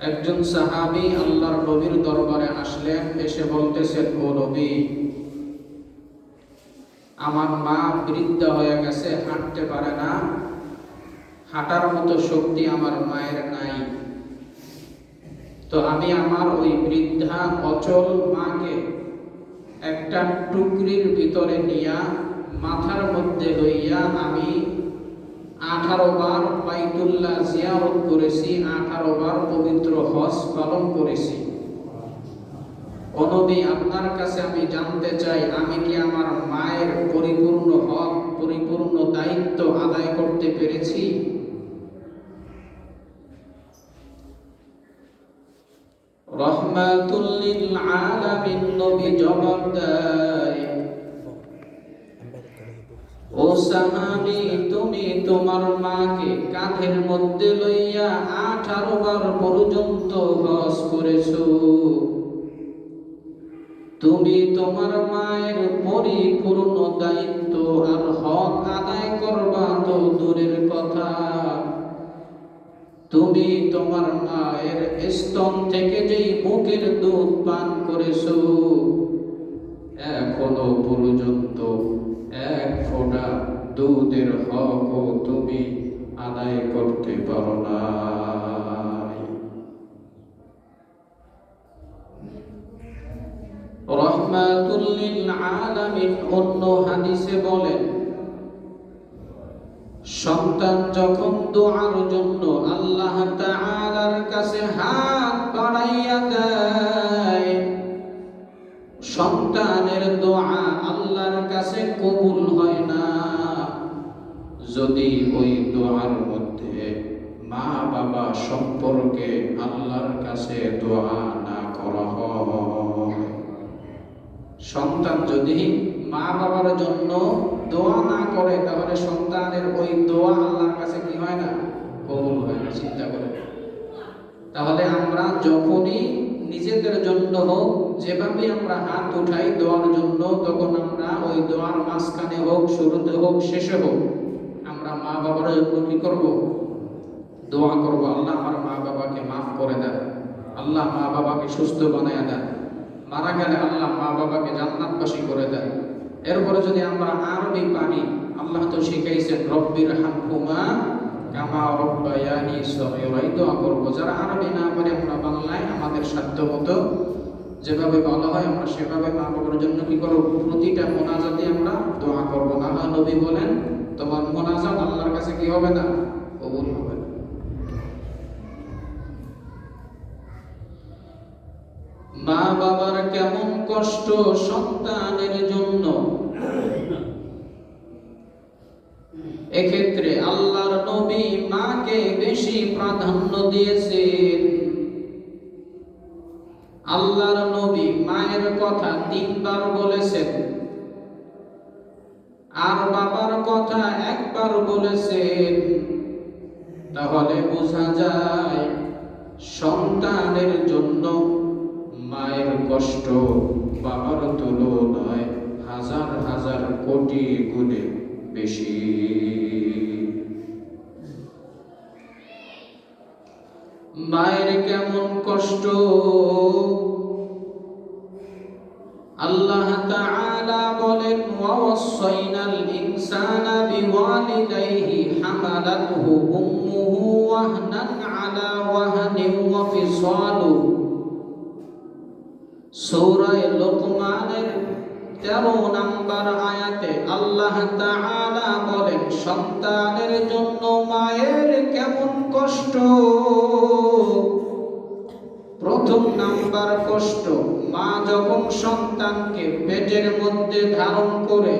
একজন সাহাবি আল্লাহর নবীর দরবারে আসলেন এসে বলতেছেন, ও নবী, আমার মা বৃদ্ধা হয়ে গেছে, হাঁটতে পারে না। হাঁটার মতো শক্তি আমার মায়ের নাই। তো আমি আমার ওই বৃদ্ধা অচল মাকে একটা টুকরির ভিতরে নিয়া মাথার মধ্যে লইয়া আমি আঠারো বার বাইতুল্লাহ জিয়ারত করেছি, আঠারো বার পবিত্র হজ পালন করেছি। আপনার কাছে আমি জানতে চাই, আমি কি আমার মায়ের পরিপূর্ণ হক, পরিপূর্ণ দায়িত্ব আদায় করতে পেরেছি? রহমাতুল্লিল আলামিন নবী জবাব দেয় ও সাহাবি তুমি তোমার মাকে কাঁধের মধ্যে লইয়া আঠারো বার পর্যন্ত হজ করেছ। তুমি তোমার মায়ের পরিপূর্ণ দায়িত্ব আর হক আদায় করবা তো দূরের কথা। তুমি তোমার মায়ের স্তন থেকে যেই বুকের দুধ পান করেছ, এখনও পর্যন্ত দুধের হকও তুমি আদায় করতে পারো না। অন্য হাদিসে বলেন সন্তান যখন দোয়ার জন্য আল্লাহ তাআলার কাছে হাত বাড়াইয়া দেয়, সন্তানের দোয়া আল্লাহর কাছে কবুল হয় না। যদি ওই দোয়ার মধ্যে মা বাবা সম্পর্কে আল্লাহর কাছে দোয়া না করা হয়। সন্তান যদি মা বাবার জন্য দোয়া না করে, তাহলে সন্তানের ওই দোয়া আল্লাহর কাছে কি হয় না? কবুল হয় না, চিন্তা করে তাহলে আমরা যখনই নিজেদের জন্য হোক, যেভাবে আমরা হাত উঠাই দোয়ার জন্য, তখন আমরা ওই দোয়ার মাঝখানে হোক, শুরুতে হোক, শেষে হোক মা বাবার কি করব? দোয়া করব। আল্লাহ আমার মা বাবাকে মাফ করে দেন। আল্লাহ মা বাবাকে সুস্থ বানায় দেন। মারা গেলে আল্লাহ মা বাবাকে জান্নাতবাসী করে দেন। এরপরে যদি আমরা আরবি পারি আল্লাহ তো শিখাইছেন রব্বির হামহুমা কামা রব্বায়ানি সগীরাই দোয়া করব। যারা আরবি না পারে, আমরা বাংলায় আমাদের সাধ্য মতো যেভাবে বলা হয়, আমরা সেভাবে মা বাবার জন্য কি করব? প্রতিটা মোনাজাতে আমরা দোয়া করব। আল্লাহ নবী বলেন তোমার মোনাজাত আল্লাহর কাছে কি হবে না? কবুল হবে না। মা বাবার কেমন কষ্ট সন্তানের জন্য? এক্ষেত্রে আল্লাহর নবী মাকে বেশি প্রাধান্য দিয়েছেন। আল্লাহর নবী মায়ের কথা তিনবার বলেছেন। আর বাবার কথা একবার বলেছেন, তাহলে বোঝা যায় সন্তানের জন্য মায়ের কষ্ট বাবার তুলনায় হাজার হাজার কোটি গুণে বেশি। মায়ের কেমন কষ্ট? আল্লাহ তাআলা বলেন ওয়াসাইনাল ইনসানা বিওয়ালিদাইহি হামালাতহু উম্মুহু ওয়াহনান আলা ওয়াহনিন ওয়া ফিসালুহু সূরায়ে লোকমানের তেরো নম্বর আয়াতে আল্লাহ তাআলা বলেন, সন্তানের জন্য মায়ের কেমন কষ্ট? প্রথম নাম্বার কষ্ট, মা যখন সন্তানকে পেটের মধ্যে ধারণ করে,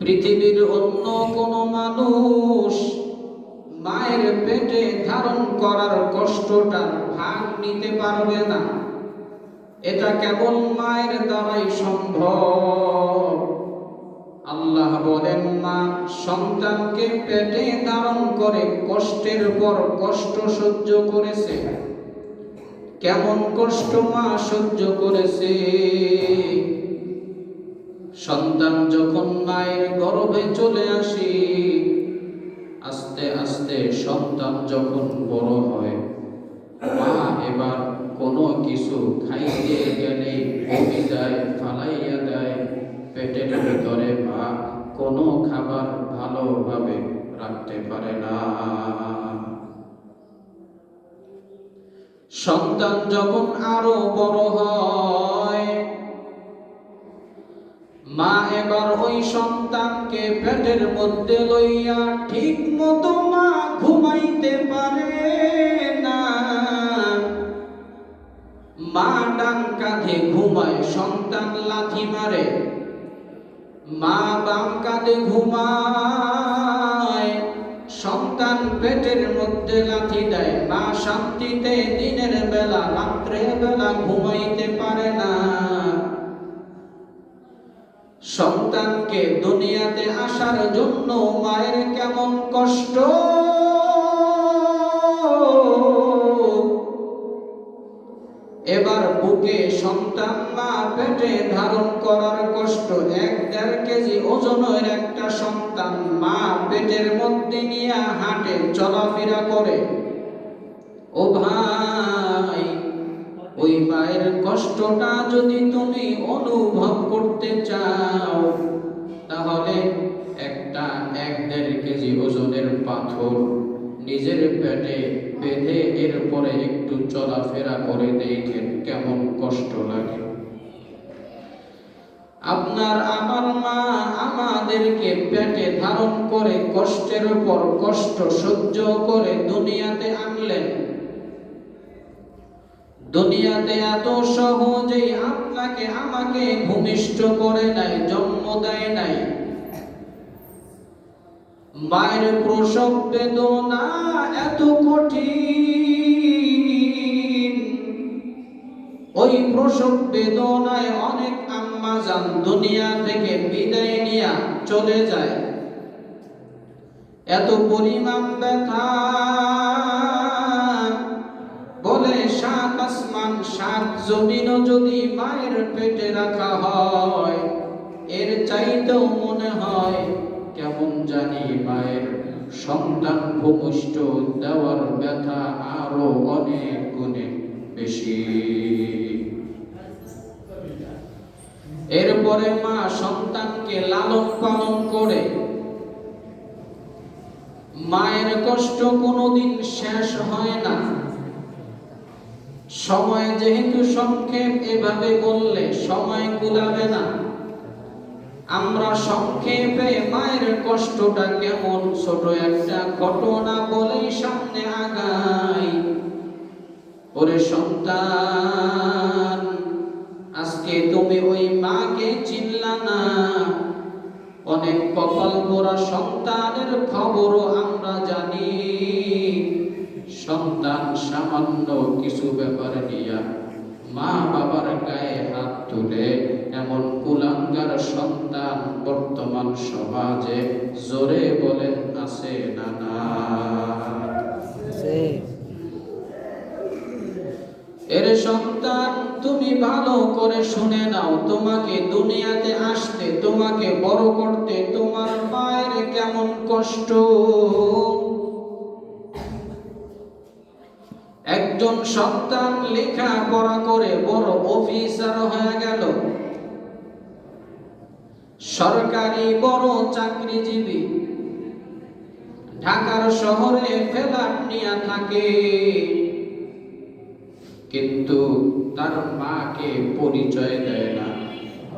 পৃথিবীর অন্য কোনো মানুষ মায়ের পেটে ধারণ করার কষ্টটার ভাগ নিতে পারবে না। এটা কেবল মায়ের দ্বারাই সম্ভব। আল্লাহ বলেন মা সন্তানকে পেটে ধারণ করে কষ্টের পর কষ্ট সহ্য করেছে। কেমন কষ্ট মা সহ্য করেছে? সন্তান যখন মায়ের গর্ভে চলে আসে, আস্তে আস্তে সন্তান যখন বড় হয়, মা এবার কোনো কিছু খাইতে গেলে বমি দেয় ফালাইয়া দেয়। পেটের ভিতরে মা কোনো খাবার ভালোভাবে রাখতে পারে না। সন্তান যখন আরও বড় হয়, মা এবার ওই সন্তানকে পেটের মধ্যে লইয়া ঠিক মতো মা ঘুমাইতে পারে না। মা ডান কাঁধে ঘুমায়, সন্তান লাথি মারে মা বাম কাঁধে ঘুমায়, সন্তান পেটের মধ্যে লাথি দেয়। মা শান্তিতে দিনের বেলা রাত্রে বেলা ঘুমাইতে পারে না। সন্তানকে দুনিয়াতে আসার জন্য মায়ের কেমন কষ্ট? এবার বুকে সন্তান মা পেটে ধারণ করার কষ্ট, এক দেড় কেজি ওজনের একটা সন্তান মা পেটের মধ্যে নিয়ে হাঁটে, চলাফেরা করে। ও ভাই, ওই মায়ের কষ্টটা যদি তুমি অনুভব করতে চাও, তাহলে একটা এক দেড় কেজি ওজনের পাথর নিজের পেটে বেঁধে এরপরে চলাফেরা করে দেখেন কেমন কষ্ট লাগে। আপনার আমার মা আমাদেরকে পেটে ধারণ করে কষ্টের উপর কষ্ট সহ্য করে দুনিয়াতে আনলেন। দুনিয়াতে এত সহজেই আপনাকে আমাকে ভূমিষ্ঠ করে নাই, জন্ম দেয় নাই। মায়ের প্রসব বেদনা এত কঠিন। ওই প্রসব বেদনায় অনেক আম্মা যান দুনিয়া থেকে বিদায় নিয়া চলে যায়। এত পরিমাণ ব্যথা। বলে, সাত আসমান, সাত জমিনও যদি মায়ের পেটে রাখা হয়, এর চাইতেও মনে হয় কেমন জানি মায়ের সন্তান ভূমিষ্ঠ দেওয়ার ব্যথা আরও অনেক গুণে। বেশি। এরপরে মা সন্তানকে লালন পালন করে মায়ের কষ্ট কোনোদিন শেষ হয় না। সময় যেহেতু সংক্ষেপ, এভাবে বললে সময় কুলাবে না। আমরা সংক্ষেপে মায়ের কষ্টটা কেমন? ছোট একটা ঘটনা বলেই সামনে আগাই ওরে সন্তান, আজকে তুমি ওই মাকে চিনলা না। অনেক কপাল পোড়া সন্তানের খবরও আমরা জানি। সন্তান সামান্য কিছু ব্যাপারে নিয়া মা বাবার গায়ে হাত তুলে এমন কুলাঙ্গার সন্তান বর্তমান সমাজে জোরে বলেন, আছে না না এর সন্তান, তুমি ভালো করে শুনে নাও, তোমাকে দুনিয়াতে আসতে, তোমাকে বড় করতে তোমার মায়ের কেমন কষ্ট? একজন সন্তান লেখা পড়া করে বড় অফিসার হয়ে গেল। সরকারি বড় চাকরিজীবী। ঢাকার শহরে ফেলার নিয়ে থাকে। কিন্তু তার মাকে পরিচয় দেয় না।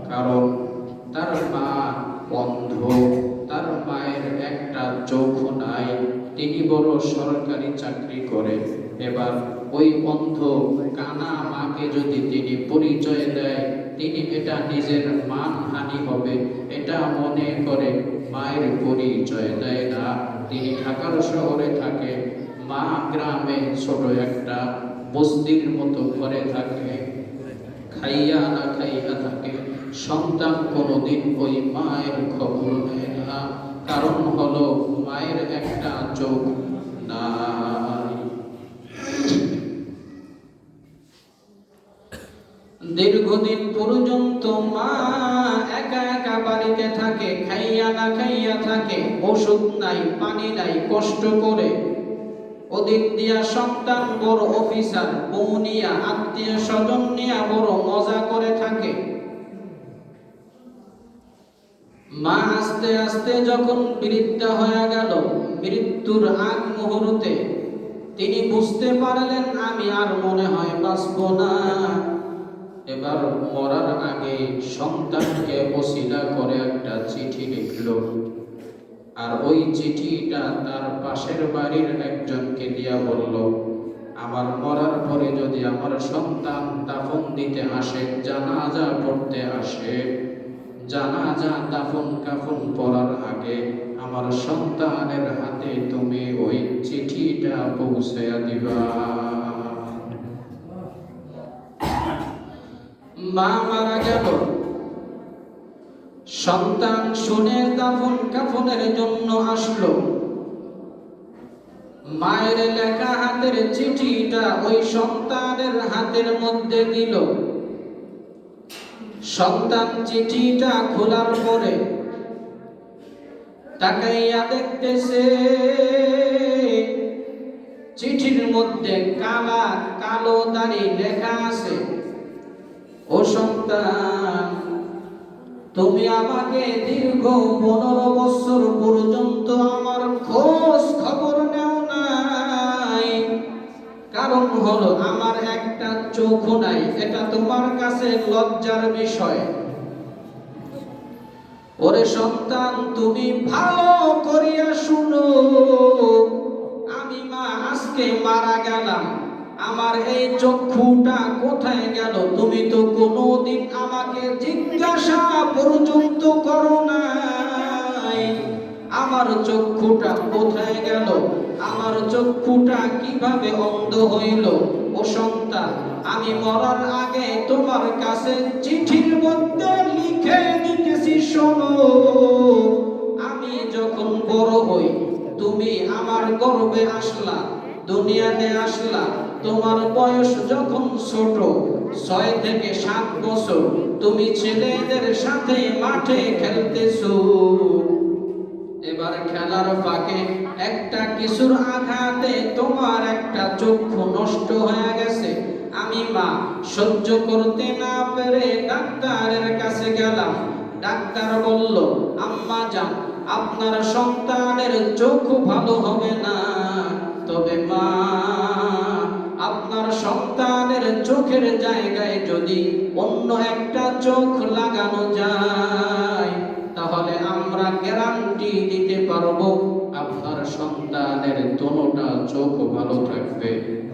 কারণ তার মা অন্ধ, তার মায়ের একটা চোখ নাই। তিনি বড় সরকারি চাকরি করে। এবার ওই অন্ধ কানা মাকে যদি তিনি পরিচয় দেয়, তিনি এটা নিজের মানহানি হবে। এটা মনে করে মায়ের পরিচয় দেয় না। তিনি ঢাকার শহরে থাকে। মা গ্রামে ছোট একটা বস্তির মতো ঘরে থাকে। খাইয়া না খাইয়া থাকে। সন্তান কোনোদিন ওই মায়ের খবর নেয় না। কারণ হলো মায়ের একটা চোখ নাই। দীর্ঘদিন পর্যন্ত মা একা একা বাড়িতে থাকে, খাইয়া না খাইয়া থাকে। ওষুধ নাই, পানি নাই, কষ্ট করে ওদিক দিয়া সন্তান বড় অফিসার বউ নিয়া আত্মীয় স্বজন নিয়া বড় মজা করে থাকে। মা আস্তে আস্তে যখন বৃদ্ধা হয়ে গেল, মৃত্যুর আগ মুহূর্তে তিনি বুঝতে পারলেন, আমি আর মনে হয় বাঁচব না। এবার মরার আগে সন্তানকে ওসিলা করে একটা চিঠি লিখল। আর ওই চিঠিটা তার পাশের বাড়ির একজনকে দিয়া বলল, আমার মরার পরে যদি আমার সন্তান দাফন দিতে আসে, জানাজা পড়তে আসে, জানাজা দাফন কাফন পড়ার আগে আমার সন্তানের হাতে তুমি ওই চিঠিটা পৌঁছে দিবা। মা মারা গেল। সন্তান শুনে দাফন কাফনের জন্য আসলো। মায়ের লেখা হাতের চিঠিটা ওই সন্তানের হাতের মধ্যে দিল। সন্তান চিঠিটা খোলার পরে তাকাইয়া দেখতেছে, চিঠির মধ্যে কালা, কালো দাড়ি লেখা আছে। ও সন্তান তুমি আমাকে দীর্ঘ পনেরো বছর পর্যন্ত আমার খোঁজ খবর নেও নাই। কারণ হলো আমার একটা চোখ নাই, এটা তোমার কাছে লজ্জার বিষয়। ওরে সন্তান, তুমি ভালো করিয়া শুনো। আমি মা আজকে মারা গেলাম। আমার এই চক্ষুটা কোথায় গেল? তুমি তো কোনোদিন আমাকে জিজ্ঞাসা পর্যন্ত করো নাই। আমার চক্ষুটা কোথায় গেল? আমার চক্ষুটা কীভাবে অন্ধ হইল? ও সন্তান, আমি মরার আগে তোমার কাছে চিঠির মধ্যে লিখে দিতেছি, শোনো। আমি যখন বড় হই, তুমি আমার গর্বে আসলা, দুনিয়াতে আসলা। তোমার বয়স যখন ছোট, ছয় থেকে সাত বছর, তুমি ছেলেদের সাথে মাঠে খেলতেছো। এবার খেলার ফাঁকে একটা কিছুর আঘাতে তোমার একটা চক্ষু নষ্ট হয়ে গেছে। আমি মা, সহ্য করতে না পেরে ডাক্তারের কাছে গেলাম। ডাক্তার বলল, আম্মা যান, আপনার সন্তানের চোখ ভালো হবে না। তবে মা আপনার সন্তানের চোখের জায়গায় যদি অন্য একটা চোখ লাগানো যায়, তাহলে আমরা গ্যারান্টি দিতে পারব আপনার সন্তানের দোনোটা চোখ ভালো থাকবে,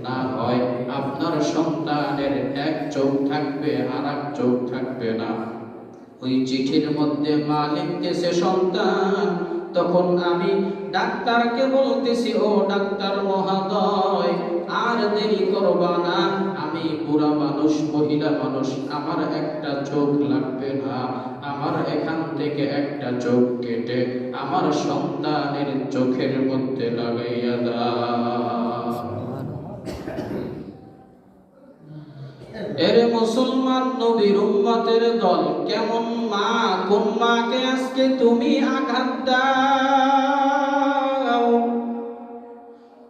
না হয় আপনার সন্তানের এক চোখ থাকবে আর এক চোখ থাকবে না। ওই চিঠির মধ্যে মা লিখতেছে সন্তান, তখন আমি ডাক্তারকে বলতেছি, ও ডাক্তার মহাদয় আর দেরি করবা না। আমি বুড়া মানুষ, মহিলা মানুষ, আমার একটা চোখ লাগবে না। আমার এখান থেকে একটা চোখ কেটে আমার সন্তানের চোখের মধ্যে লাগাইয়া দাও। এরে মুসলমান নবীর উম্মতের দল, কেমন মা কোন মাকে আজকে তুমি আঘাত দাও?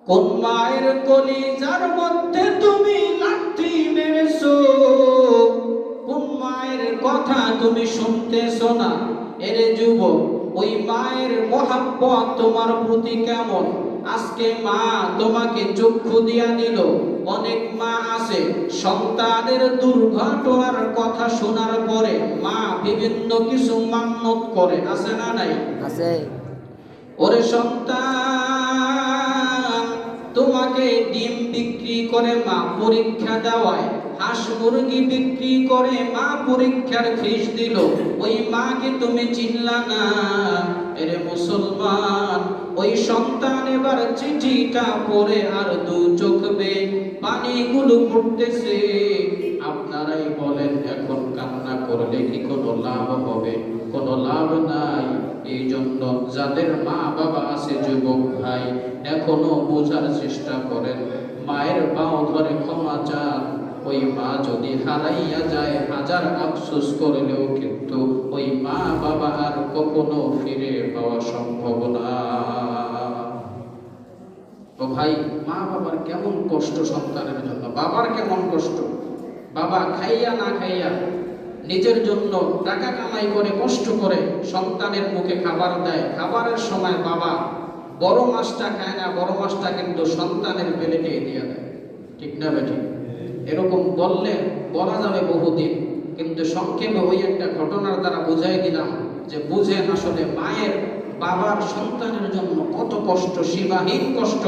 কোন মায়ের কলিজার মধ্যে তুমি লাঠি মেরেছো। কোন মায়ের কথা তুমি শুনতেছো না। এরে যুবক ওই মায়ের মহাব্বত তোমার প্রতি কেমন? আজকে মা তোমাকে চক্ষু দিয়া দিল। অনেক মা আছে সন্তানের দুর্ঘটনার কথা শোনার পরে মা বিভিন্ন কিছু মান্যত করে। আছে না নাই? আছে। ওরে সন্তান! তোমাকে ডিম বিক্রি করে মা পরীক্ষা দেওয়ায়, হাঁস মুরগি বিক্রি করে মা পরীক্ষার ফিস দিল। ওই মাকে তুমি চিনলা না, এরে মুসলমান। ওই সন্তান এবার চিঠিটা পরে আর দু চোখ বেয়ে পানিগুলো পড়তেছে আপনারাই বলেন, এখন কান্না করলে কি কোনো লাভ হবে? কোনো লাভ নাই। এই জন্য যাদের মা বাবা আছে, যুবক ভাই, এখনও বোঝার চেষ্টা করেন, মায়ের পাও ধরে ক্ষমা চান। ওই মা যদি হারাইয়া যায়, হাজার আফসোস করলেও কিন্তু ওই মা বাবা আর কখনো ফিরে পাওয়া সম্ভব না। ও ভাই মা বাবার কেমন কষ্ট সন্তানের জন্য? বাবার কেমন কষ্ট? বাবা খাইয়া না খাইয়া? নিজের জন্য টাকা কামাই করে, কষ্ট করে সন্তানের মুখে খাবার দেয়। খাবারের সময় বাবা বড় মাছটা খায় না, বড় মাছটা কিন্তু সন্তানের প্লেটে দিয়ে দেয়। ঠিক না বেঠিক এরকম বললে বলা যাবে বহুদিন। কিন্তু সংক্ষেপে ওই একটা ঘটনার দ্বারা বুঝাই দিলাম যে বুঝেন আসলে মায়ের বাবার সন্তানের জন্য কত কষ্ট, সীমাহীন কষ্ট,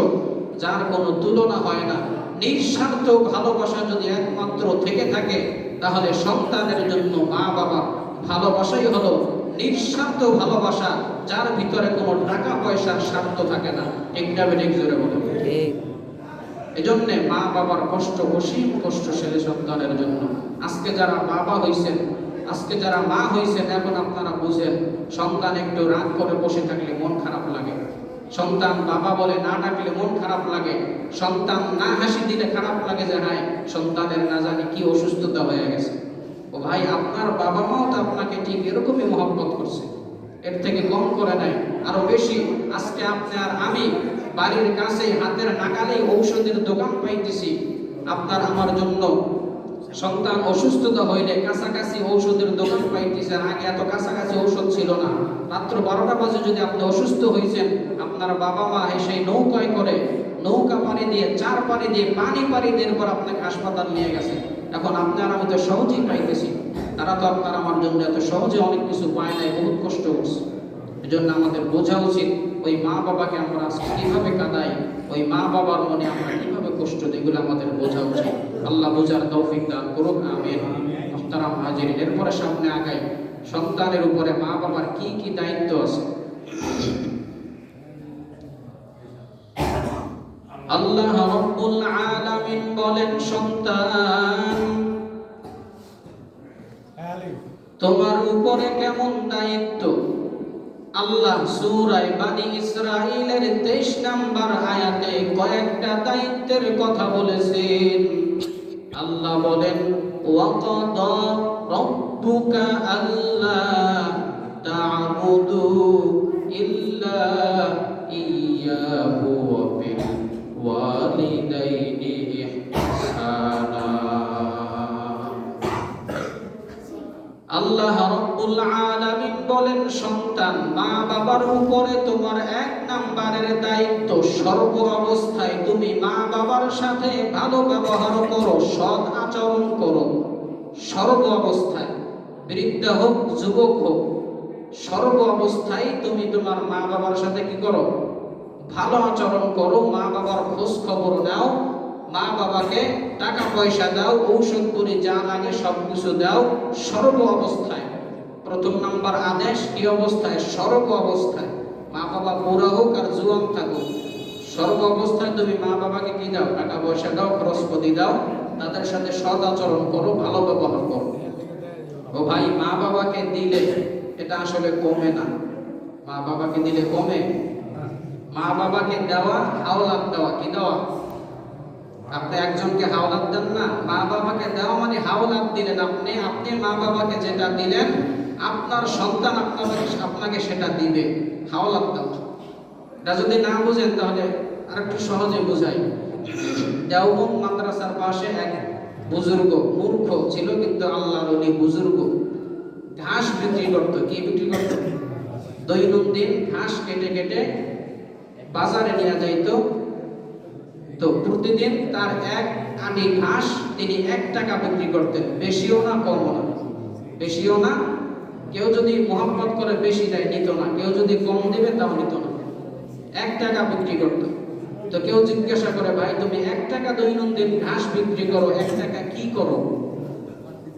যার কোনো তুলনা হয় না। নিঃস্বার্থ ভালোবাসা যদি একমাত্র থেকে থাকে তাহলে সন্তানের জন্য মা বাবা ভালোবাসাই হলো নিঃস্বার্থ ভালোবাসা যার ভিতরে কোনো টাকা পয়সার স্বার্থ থাকে না। ঠিক না ঠিক জোরে বলে এজন্য মা বাবার কষ্ট অসীম কষ্ট ছেলে সন্তানের জন্য। আজকে যারা বাবা হইছেন আজকে যারা মা হইছেন এখন আপনারা বুঝেন সন্তান একটু রাগ করে বসে থাকলে মন খারাপ লাগে। সন্তান বাবা বলে না ডাকলে মন খারাপ লাগে। সন্তান না হাসি দিলে খারাপ লাগে যে, হায়, সন্তানের না জানি কি অসুস্থতা হয়ে গেছে। ও ভাই, আপনার বাবা মাও তো আপনাকে ঠিক এরকমই মহব্বত করছে। এর থেকে কম করে নেয় আরও বেশি, আজকে আপনি আর আমি বাড়ির কাছে হাতের নাগালেই ঔষধের দোকান পাইতেছি। আপনার আমার জন্য সন্তান অসুস্থতা হইলে কাছাকাছি ঔষধের দোকান পাইতেছে আগে এত কাছাকাছি ঔষধ ছিল না। রাত্র বারোটা বাজে যদি আপনি অসুস্থ হয়েছেন আপনার বাবা মা সেই নৌকায় করে নৌকা পানি দিয়ে, চার পানি দিয়ে পানি পানি দিয়ে পর আপনাকে হাসপাতাল নিয়ে গেছে। এখন আপনার আমি তো সহজেই পাইতেছি। তারা তো আপনার আমার জন্য এত সহজে অনেক কিছু পায় নাই, বহুত কষ্ট করছে। এজন্য আমাদের বোঝা উচিত, ওই মা বাবাকে আমরা কীভাবে কাঁদাই, ওই মা বাবার মনে আমরা কীভাবে কষ্ট এগুলো আমাদের বোঝা উচিত। আল্লাহ বোঝার তৌফিক দান করুক আমিন। মোহতারাম হাজির এরপরে সামনে আগাই। সন্তানের উপরে মা বাবার কি কি দায়িত্ব আছে? আল্লাহ রব্বুল আলামিন বলেন সন্তান তোমার উপরে কেমন দায়িত্ব? আল্লাহ সূরায় বানি ইসরাইলের 23 নাম্বার আয়াতে কয়েকটা দায়িত্বের কথা বলেছেন। আল্লাহ বলেন, ওয়াকাদা রাব্বুকা আল্লা তা'বুদু ইল্লা ইয়াহু ওয়া বিল ওয়ালিদাইনি ইহসানা। আল্লাহ রব্বুল আলামিন বলেন, সন্তান মা বাবার উপরে তোমার এক নাম্বারের দায়িত্ব। সর্ব অবস্থায় তুমি মা বাবার সাথে ভালো ব্যবহার করো, সৎ আচরণ করো। সর্ব অবস্থায় বৃদ্ধ হোক, যুবক হোক সর্ব অবস্থায় তুমি তোমার মা বাবার সাথে কি করো? ভালো আচরণ করো মা বাবার খোঁজ খবর নাও। মা বাবাকে টাকা পয়সা দাও ঔষধ করে যা লাগে সব কিছু দাও, সর্ব অবস্থায়। প্রথম নাম্বার আদেশ, কি অবস্থায়? সর্ব অবস্থায়। মা বাবা বুড়া হোক আর জুয়ান থাকুক। সর্ব অবস্থায় তুমি মা বাবাকে কি দাও? টাকা পয়সা দাও খরচপতি দাও, তাদের সাথে সদ আচরণ করো, ভালো ব্যবহার করো। ও ভাই মা বাবাকে দিলে এটা আসলে কমে না। মা বাবাকে দিলে কমে। মা বাবাকে দেওয়া, হাওলাত দেওয়া, কি দেওয়া? আপনি একজনকে হাওলাত দেন না মা বাবাকে দেওয়া মানে হাওলাত দিলেন আপনি আপনি মা বাবাকে যেটা দিলেন, আপনার সন্তান আপনাকে আপনাকে সেটা দিবে, হাওলাত দেওয়া। এটা যদি না বুঝেন তাহলে আরেকটু সহজে বুঝাই। দেওবন মাদ্রাসার পাশে এক বুজুর্গ, মূর্খ ছিল, কিন্তু আল্লাহর উনি বুজুর্গ। ঘাস বিক্রি করতো, কি বিক্রি করতো? দৈনন্দিন ঘাস কেটে কেটে বাজারে নিয়ে যাইতো তো প্রতিদিন তার এক আনি ঘাস তিনি এক টাকা বিক্রি করতেন। বেশিও না, কমও না। বেশিও না। কেউ যদি মোহাম্মত করে বেশি দেয়, নিত না। কেউ যদি কম দিবে, তাও নিত না। এক টাকা বিক্রি করত। তো কেউ জিজ্ঞাসা করে, ভাই, তুমি এক টাকা দৈনন্দিন ঘাস বিক্রি করো, এক টাকা কি করো?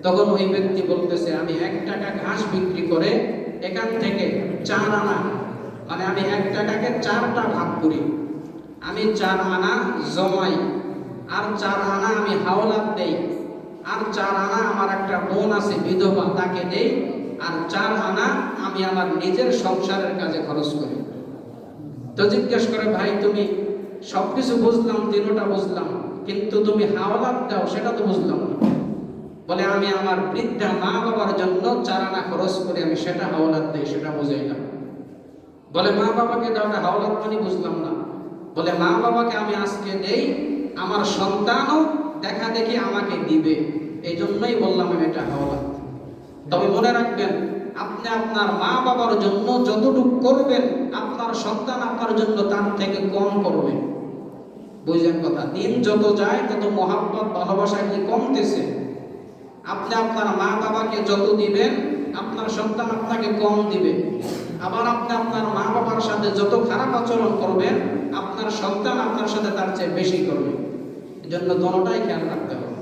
তখন ওই ব্যক্তি বলতেছে, আমি এক টাকা ঘাস বিক্রি করে এখান থেকে চার আনা মানে আমি এক টাকাকে চারটা ভাগ করি। আমি চার আনা জমাই, আর চার আনা আমি হাওলাত দেই, আর চার আনা আমার একটা বোন আছে বিধবা, তাকে দেই, আর চার আনা আমি আমার নিজের সংসারের কাজে খরচ করি। তো জিজ্ঞেস করে, ভাই, তুমি সবকিছু বুঝলাম, তিনোটা বুঝলাম, কিন্তু তুমি হাওলাত দাও, সেটা তো বুঝলাম না। বলে, আমি আমার বৃদ্ধা মা বাবার জন্য চার আনা খরচ করে, আমি সেটা হাওলাত দিই, সেটা বুঝাইলাম। বলে, মা বাবাকে দাও না হাওলাত মানে বুঝলাম না। বলে, মা বাবাকে আমি আজকে দেই আমার সন্তানও দেখা দেখি আমাকে দিবে। এই জন্যই বললাম আমি এটা হাওলাত তবে মনে রাখবেন, আপনি আপনার মা বাবার জন্য যতটুকু করবেন, আপনার সন্তান আপনার জন্য তার থেকে কম করবে। বুঝলেন কথা? দিন যত যায়, তত মহাব্বত, ভালোবাসা কি কমতেছে? আপনি আপনার মা বাবাকে যত দিবেন, আপনার সন্তান আপনাকে কম দিবে। আবার আপনি আপনার মা বাবার সাথে যত খারাপ আচরণ করবেন, আপনার সন্তান আপনার সাথে তার চেয়ে বেশি করবে। এজন্য দোনোটাই খেয়াল রাখতে হবে।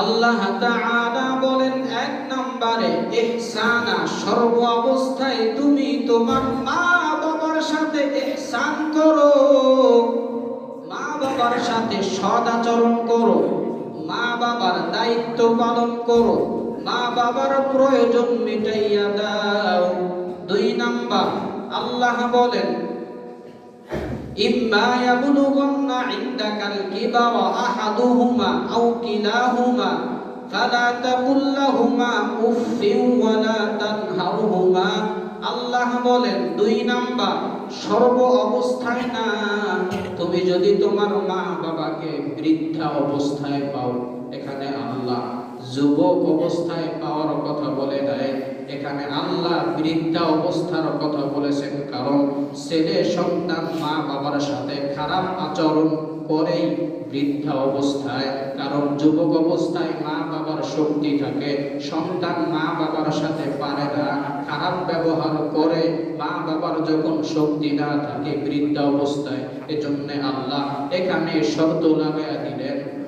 আল্লাহ তাআলা বলেন, এক নম্বরে, ইহসানা, সর্ব অবস্থায় তুমি তোমার মা বাবার সাথে ইহসান করো। সাথে সদাচরণ করো। মা বাবার দায়িত্ব পালন করো। মা বাবার প্রয়োজন মেটাইয়া দাও। দুই নাম্বার, আল্লাহ বলেন, ইম্মা ইয়াবলুগান্না ইনদাকাল কিবারা আহাদুহুমা আও কিলাহুমা, ফালা তাকুল লাহুমা উফ ওয়ালা তানহারহুমা। আল্লাহ বলেন, দুই নাম্বার, সর্ব অবস্থায় না। তুমি যদি তোমার মা বাবাকে বৃদ্ধা অবস্থায় পাও, এখানে আল্লাহ যুবক অবস্থায় পাওয়ার কথা বলে দেয়। এখানে আল্লাহ বৃদ্ধা অবস্থার কথা বলেছেন, কারণ ছেলে সন্তান, মা বাবার সাথে খারাপ আচরণ করেই বৃদ্ধা অবস্থায়, কারণ যুবক অবস্থায় মা বাবার শক্তি থাকে, সন্তান মা বাবার সাথে পারে না, খারাপ ব্যবহার করে মা বাবার যখন শক্তি না থাকে বৃদ্ধা অবস্থায়, এজন্য আল্লাহ এখানে শর্ত দিলেন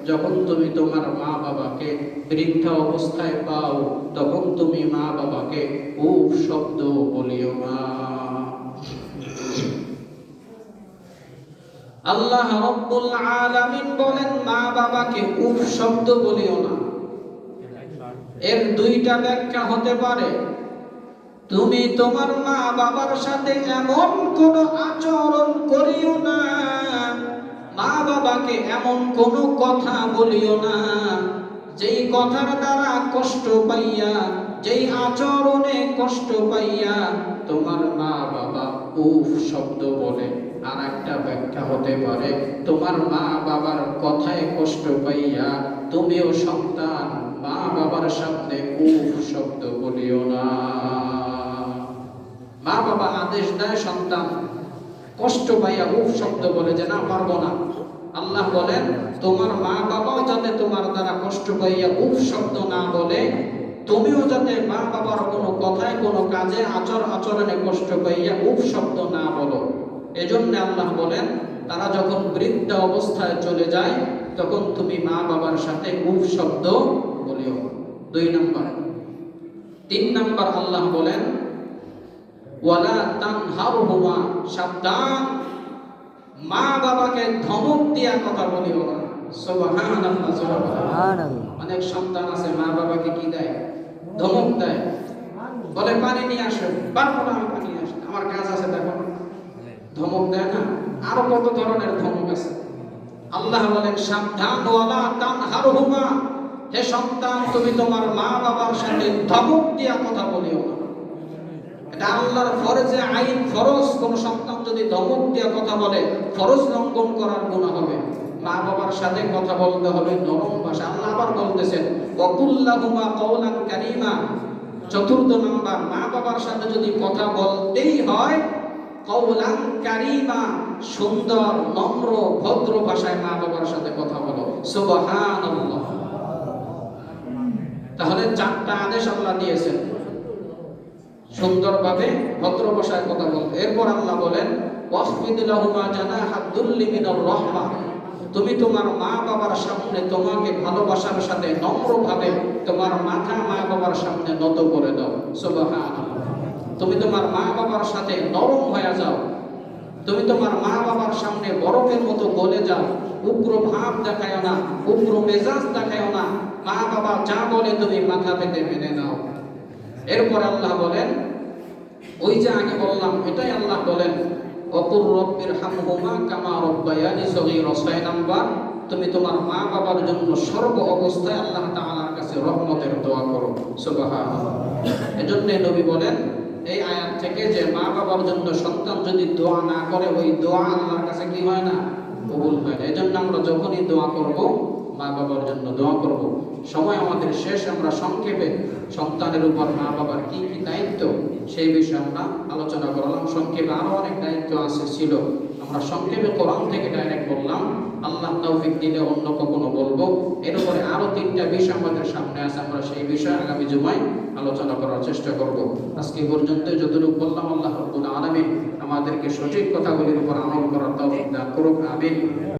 যখন তুমি তোমার মা বাবাকে বৃদ্ধা অবস্থায় পাও, তখন তুমি মা বাবাকে উফ শব্দ বলিও না। আল্লাহ রব্বুল আলামিন বলেন, মা বাবাকে উফ শব্দ বলিও না। এর দুইটা ব্যাখ্যা হতে পারে। তুমি তোমার মা বাবার সাথে এমন কোন আচরণ করিও না মা বাবাকে এমন কোন কথা বলিও না। যেই কথার দ্বারা কষ্ট পাইয়া, যেই আচরণে কষ্ট পাইয়া তোমার মা বাবা উফ শব্দ বলে। আর একটা ব্যাখ্যা হতে পারে, তোমার মা বাবার কথায় কষ্ট পাইয়া তুমিও সন্তান, মা বাবার সামনে উফ শব্দ বলিও না। মা বাবা আদেশ দেয় সন্তান কষ্ট পাইয়া উফ শব্দ বলে যে, না, পারব না। আল্লাহ বলেন, তোমার মা বাবাও যাতে তোমার দ্বারা কষ্ট পাইয়া উফ শব্দ না বলে, তুমিও যাতে মা বাবার কোনো কথায়, কোনো কাজে, আচর আচরণে কষ্ট পাইয়া উফ শব্দ না বলো। এজন্য আল্লাহ বলেন, তারা যখন বৃদ্ধ অবস্থায় চলে যায়, তখন তুমি মা বাবার সাথে উফ শব্দ বলিও। দুই নম্বর। তিন নম্বর আল্লাহ বলেন ওয়ালা সাবধান। মা বাবাকে ধমক দিয়া কথা বলিও না। অনেক সন্তান আছে মা বাবাকে কি দেয়? ধমক দেয়। বলে পানি নিয়ে আসো পারব না আমি পানি আমার কাজ আছে দেখো। ধমক দেয় না। আরও কত ধরনের ধমক আছে। আল্লাহ বলেন সাবধান ওয়ালা তানহারহুমা হে সন্তান তুমি তোমার মা বাবার সাথে ধমক দিয়া কথা বলিও না। এটা আল্লাহর ফরজে আইন, ফরজ, কোন সন্তান যদি ধমক দিয়া কথা বলে, ফরজ লঙ্ঘন করার গুনাহ হবে। মা বাবার সাথে কথা বলতে হবে, নরম ভাষা। আল্লাহ আবার বলতেছেন, ওয়াকুল্লাহুমা কওলান কারীমা। চতুর্থ নাম্বার, মা বাবার সাথে যদি কথা বলতেই হয়, কওলান কারীমা, সুন্দর, নম্র, ভদ্র ভাষায় মা বাবার সাথে কথা বলো। সুবহানাল্লাহ। তাহলে চারটা আদেশ আল্লাহ দিয়েছেন। সুন্দরভাবে ভদ্র ভাষায় কথা বলতে। এরপর আল্লাহ বলেন রাহমা। তুমি তোমার মা বাবার সামনে তোমাকে ভালোবাসার সাথে নম্রভাবে তোমার মাথা মা বাবার সামনে নত করে দাও। সুবহানাল্লাহ। তুমি তোমার মা বাবার সাথে নরম হয়ে যাও। তুমি তোমার মা বাবার সামনে বরফের মতো গলে যাও। উগ্র ভাব দেখায় না, উগ্র মেজাজ দেখায় না। মা বাবা যা বলে তুমি মাথা পেতে মেনে নাও। এরপরে আল্লাহ বলেন, ওই যে আগে বললাম, এটাই আল্লাহ বলেন অকুর রব্বির হামহুমা কামা রব্বায়ানি সগীর, ছয় নাম্বার, তুমি তোমার মা বাবার জন্য সর্ব অবস্থায় আল্লাহ তাআলার কাছে রহমতের দোয়া করো। সুবহানাল্লাহ। এজন্য নবী বলেন, এই আয়াত থেকে যে মা বাবার জন্য সন্তান যদি দোয়া না করে, ওই দোয়া আল্লাহর কাছে কি হয় না? কবুল হয় না। এজন্য আমরা যখনই দোয়া করব মা বাবার জন্য দোয়া করব। সময় আমাদের শেষ, আমরা সংক্ষেপে সন্তানের উপর মা বাবার কি কি দায়িত্ব, সেই বিষয়ে আমরা আলোচনা করলাম। সংক্ষেপে আরও অনেক দায়িত্ব আছে, ছিল। আমরা সংক্ষেপে কোরআন থেকে ডাইরেক্ট বললাম, আল্লাহ তৌফিক দিলে অন্য কখনো বলব। এর উপরে আরও তিনটা বিষয় আমাদের সামনে আছে, আমরা সেই বিষয়ে আগামী জুমায় আলোচনা করার চেষ্টা করব। আজকে পর্যন্ত যতটুকু বললাম, আল্লাহ রব্বুল আলামিন আমাদেরকে সঠিক কথাগুলির উপর আমল করার তৌফিক দান করুক, আমিন।